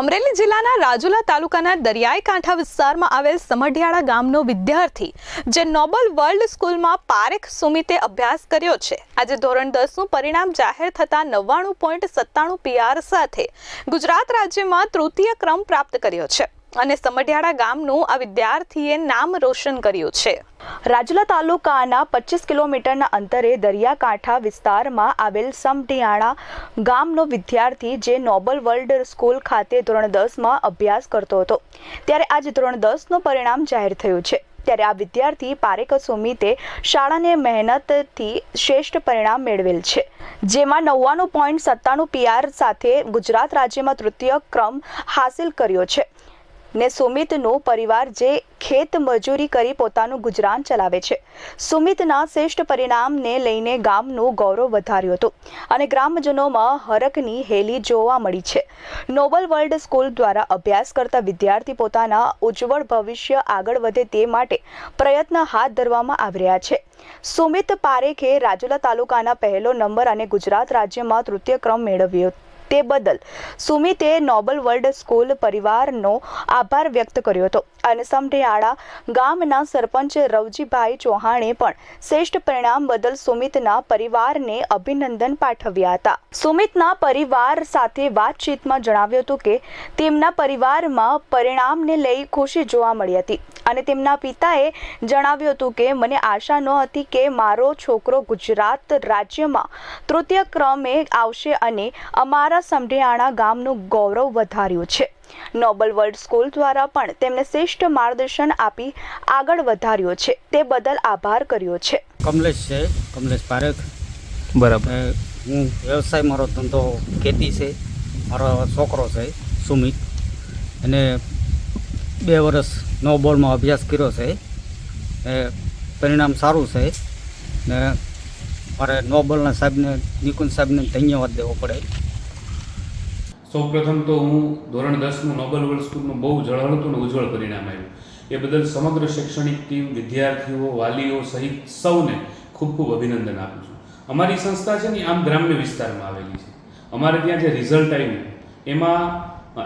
અમરેલી જિલ્લાના રાજુલા તાલુકાના દરિયાઈ કાંઠા વિસ્તારમાં આવેલ સમઢિયાળા ગામનો વિદ્યાર્થી, જે નોબલ વર્લ્ડ સ્કૂલમાં પારેખ સુમિતે અભ્યાસ કર્યો છે. આજે ધોરણ દસનું પરિણામ જાહેર થતાં નવ્વાણું પોઈન્ટ સત્તાણું પીઆર સાથે ગુજરાત રાજ્યમાં તૃતીય ક્રમ પ્રાપ્ત કર્યો છે. અને સમઢિયાળા ગામનું આ વિદ્યાર્થીએ નામ રોશન કર્યું છે. રાજુલા તાલુકાના પચીસ કિલોમીટરના અંતરે દરિયાકાંઠા વિસ્તારમાં આવેલ સમઢિયાળા ગામનો વિદ્યાર્થી જે નોબલ વર્લ્ડ સ્કૂલ ખાતે ધોરણ દસમાં અભ્યાસ કરતો હતો, ત્યારે આજે ધોરણ દસનું પરિણામ જાહેર થયું છે. ત્યારે આ વિદ્યાર્થી પારેખ સુમિતે શાળાને મહેનતથી શ્રેષ્ઠ પરિણામ મેળવેલ છે. જેમાં નવ્વાણું પોઈન્ટ સત્તાણું પીઆર સાથે ગુજરાત રાજ્યમાં તૃતીય ક્રમ હાસિલ કર્યો છે. ને સુમિતનું પરિવાર જે ખેત મજૂરી કરી પોતાનું ગુજરાન ચલાવે છે. સુમિતના શ્રેષ્ઠ પરિણામને લઈને ગામનું ગૌરવ વધાર્યું હતું અને ગ્રામજનોમાં હરકની હેલી જોવા મળી છે. નોબલ વર્લ્ડ સ્કૂલ દ્વારા અભ્યાસ કરતા વિદ્યાર્થી પોતાના ઉજ્જવળ ભવિષ્ય આગળ વધે તે માટે પ્રયત્ન હાથ ધરવામાં આવી રહ્યા છે. સુમિત પારેખે રાજુલા તાલુકાના પહેલો નંબર અને ગુજરાત રાજ્યમાં તૃતીય ક્રમ મેળવ્યો તે બદલ સુમિતે નોબલ વર્લ્ડ સ્કૂલ પરિવારનો આભાર વ્યક્ત કર્યો હતો. અને સમઢિયાળા ગામના સરપંચ રવજીભાઈ ચૌહાણે પણ શ્રેષ્ઠ પરિણામ બદલ સુમિતના પરિવારને અભિનંદન પાઠવ્યા હતા. સુમિતના પરિવાર સાથે વાતચીતમાં જણાવ્યું હતું કે, તેમના પરિવારમાં પરિણામને લઈ ખુશી જોવા મળી હતી અને તેમના પિતાએ જણાવ્યું હતું કે, મને આશા નહોતી કે મારો છોકરો ગુજરાત રાજ્યમાં તૃતીય ક્રમે આવશે અને અમારા સમઢિયાણા ગામનું ગૌરવ વધાર્યું છે. નોબલ વર્લ્ડ સ્કૂલ દ્વારા પણ તેમને શ્રેષ્ઠ માર્ગદર્શન આપી આગળ વધાર્યો છે. તે બદલ આભાર કર્યો છે. કમલેશ છે કમલેશ પારેખ. બરાબર. હું વ્યવસાય મારો ધંધો ખેતી છે. મારો છોકરો છે સુમિત. અને બે વર્ષ નો બોલમાં અભ્યાસ કર્યો છે. એ પરિણામ સારું છે. ને મારે નોબલના સાહેબને નિકુંજ સાહેબને ધન્યવાદ દેવો પડે. સૌપ્રથમ તો હું ધોરણ દસનું નોબલ વર્લ્ડ સ્કૂલનું બહુ ઝળહળતું અને ઉજ્જવળ પરિણામ આવ્યું એ બદલ સમગ્ર શૈક્ષણિક ટીમ, વિદ્યાર્થીઓ, વાલીઓ સહિત સૌને ખૂબ ખૂબ અભિનંદન આપું છું. અમારી સંસ્થા છે ને આમ ગ્રામ્ય વિસ્તારમાં આવેલી છે. અમારે ત્યાં જે રિઝલ્ટ આવ્યું એમાં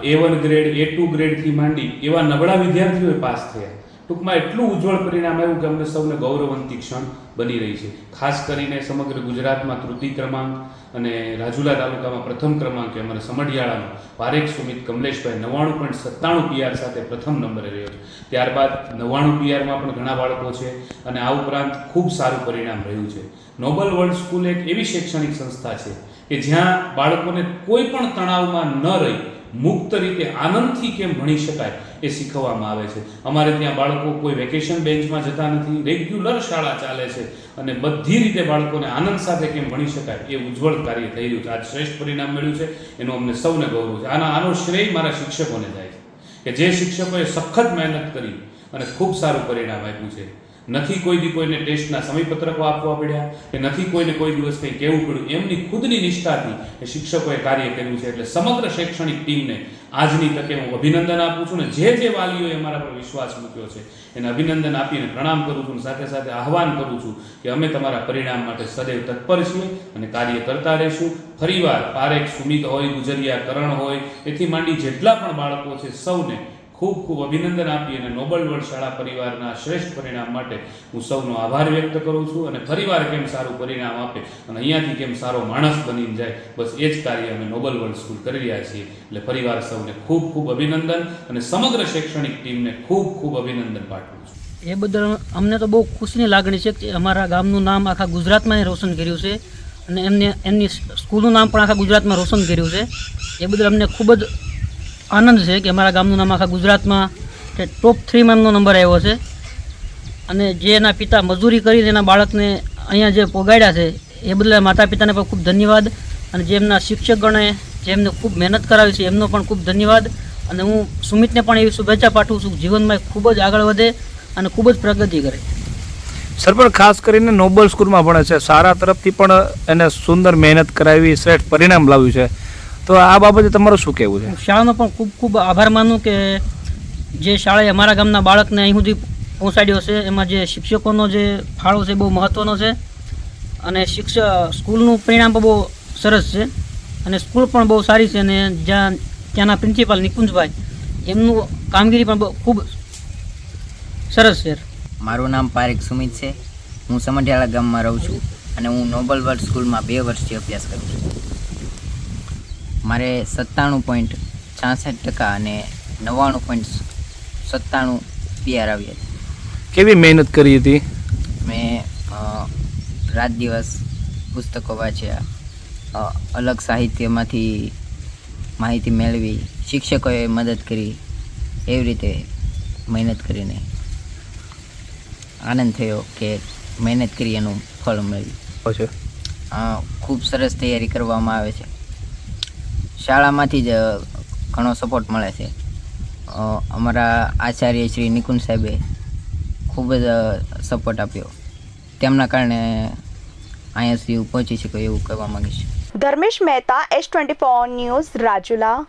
A one grade A two ગ્રેડથી માંડી એવા નબળા વિદ્યાર્થીઓએ પાસ થયા. ટૂંકમાં એટલું ઉજ્જવળ પરિણામ આવ્યું કે અમને સૌને ગૌરવંતી ક્ષણ બની રહી છે. ખાસ કરીને સમગ્ર ગુજરાતમાં તૃતીય ક્રમાંક અને રાજુલા તાલુકામાં પ્રથમ ક્રમાંકે અમારે સમઢિયાળાનો પારેખ સુમિત કમલેશભાઈ નવ્વાણું પોઈન્ટ સત્તાણું પીઆર સાથે પ્રથમ નંબરે રહ્યો છે. ત્યારબાદ નવ્વાણું પીઆરમાં પણ ઘણા બાળકો છે અને આ ઉપરાંત ખૂબ સારું પરિણામ રહ્યું છે. નોબલ વર્લ્ડ સ્કૂલ એક એવી શૈક્ષણિક સંસ્થા છે કે જ્યાં બાળકોને કોઈ પણ તણાવમાં ન રહી મુક્ત રીતે આનંદથી કેમ ભણી શકાય એ શીખવવામાં આવે છે. અમારે ત્યાં બાળકો કોઈ વેકેશન બેન્ચમાં જતા નથી રેગ્યુલર શાળા ચાલે છે અને બધી રીતે બાળકોને આનંદ સાથે કેમ ભણી શકાય એ ઉજ્જવળ કાર્ય થઈ રહ્યું છે. આજ શ્રેષ્ઠ પરિણામ મળ્યું છે, એનું અમને સૌને ગૌરવ છે. આના, આનો શ્રેય મારા શિક્ષકોને જાય છે કે જે શિક્ષકોએ સખત મહેનત કરી અને ખૂબ સારું પરિણામ આપ્યું છે. નથી કોઈ દી કોઈને ટેસ્ટના સમયપત્રકો આપવા પડ્યા કે નથી કોઈને કોઈ દિવસ કંઈ કહેવું પડ્યું. એમની ખુદની નિષ્ઠાથી એ શિક્ષકોએ કાર્ય કર્યું છે. એટલે સમગ્ર શૈક્ષણિક ટીમને આજની તકે હું અભિનંદન આપું છું ને જે જે વાલીઓએ અમારા પર વિશ્વાસ મૂક્યો છે, એને અભિનંદન આપીને પ્રણામ કરું છું સાથે સાથે આહવાન કરું છું કે અમે તમારા પરિણામ માટે સદૈવ તત્પર છીએ અને કાર્ય કરતા રહીશું. ફરીવાર પારેખ સુમિત હોય, ગુજરિયા કરણ હોય, એથી માંડી જેટલા પણ બાળકો છે સૌને ખૂબ ખૂબ અભિનંદન આપી અને નોબલ વર્લ્ડ શાળા પરિવારના શ્રેષ્ઠ પરિણામ માટે હું સૌનો આભાર વ્યક્ત કરું છું અને પરિવાર કેમ સારું પરિણામ આપે અને અહીંયાથી કેમ સારો માણસ બનીને જાય, બસ એ જ કાર્ય અમે નોબલ વર્લ્ડ સ્કૂલ કરી રહ્યા છીએ. એટલે પરિવાર સૌને ખૂબ ખૂબ અભિનંદન અને સમગ્ર શૈક્ષણિક ટીમને ખૂબ ખૂબ અભિનંદન પાઠવું છું. એ બદલ અમને તો બહુ ખુશીની લાગણી છે કે અમારા ગામનું નામ આખા ગુજરાતમાં રોશન કર્યું છે અને એમને એમની સ્કૂલનું નામ પણ આખા ગુજરાતમાં રોશન કર્યું છે. એ બદલ અમને ખૂબ જ આનંદ છે કે અમારા ગામનું નામ આખા ગુજરાતમાં કે ટોપ થ્રીમાં એમનો નંબર આવ્યો છે. અને જે એના પિતા મજૂરી કરીને એના બાળકને અહીંયા જે પોગાડ્યા છે, એ બદલે માતા પિતાને પણ ખૂબ ધન્યવાદ. અને જે એમના શિક્ષકગણે જે એમને ખૂબ મહેનત કરાવી છે, એમનો પણ ખૂબ ધન્યવાદ. અને હું સુમિતને પણ એવી શુભેચ્છા પાઠવું છું જીવનમાં ખૂબ જ આગળ વધે અને ખૂબ જ પ્રગતિ કરે. સર, પણ ખાસ કરીને નોબલ સ્કૂલમાં ભણે છે. સારા તરફથી પણ એને સુંદર મહેનત કરાવી, શ્રેષ્ઠ પરિણામ લાવ્યું છે. તો આ બાબતે તમારું શું કહેવું છે? શાળાનો પણ ખૂબ ખૂબ આભાર માનું કે જે શાળાએ અમારા ગામના બાળકને અહીં સુધી પહોંચાડ્યો છે. એમાં જે શિક્ષકોનો જે ફાળો છે બહુ મહત્ત્વનો છે અને શિક્ષક સ્કૂલનું પરિણામ પણ બહુ સરસ છે અને સ્કૂલ પણ બહુ સારી છે અને જ્યાં ત્યાંના પ્રિન્સિપાલ નિકુંજભાઈ એમનું કામગીરી પણ બહુ ખૂબ સરસ છે. મારું નામ પારેખ સુમિત છે. હું સમઢિયાળા ગામમાં રહું છું અને હું નોબલ વર્લ્ડ સ્કૂલમાં બે વર્ષથી અભ્યાસ કરું છું. મારે સત્તાણું પોઈન્ટ છાસઠ ટકા અને નવ્વાણું પોઈન્ટ સત્તાણું પીઆર આવ્યા છે કેવી મહેનત કરી હતી? મેં રાત દિવસ પુસ્તકો વાંચ્યા અલગ સાહિત્યમાંથી માહિતી મેળવી શિક્ષકોએ મદદ કરી એવી રીતે મહેનત કરીને આનંદ થયો કે મહેનત કરી એનું ફળ મળ્યું. ખૂબ સરસ તૈયારી કરવામાં આવે છે. શાળામાંથી જ ઘણો સપોર્ટ મળે છે. અમારા આચાર્ય શ્રી નિકુંજ સાહેબે ખૂબ જ સપોર્ટ આપ્યો. તેમના કારણે અહીંયા સુધી પહોંચી શક્યો એવું કહેવા માંગીશ. Dharmesh Mehta S twenty news Rajula.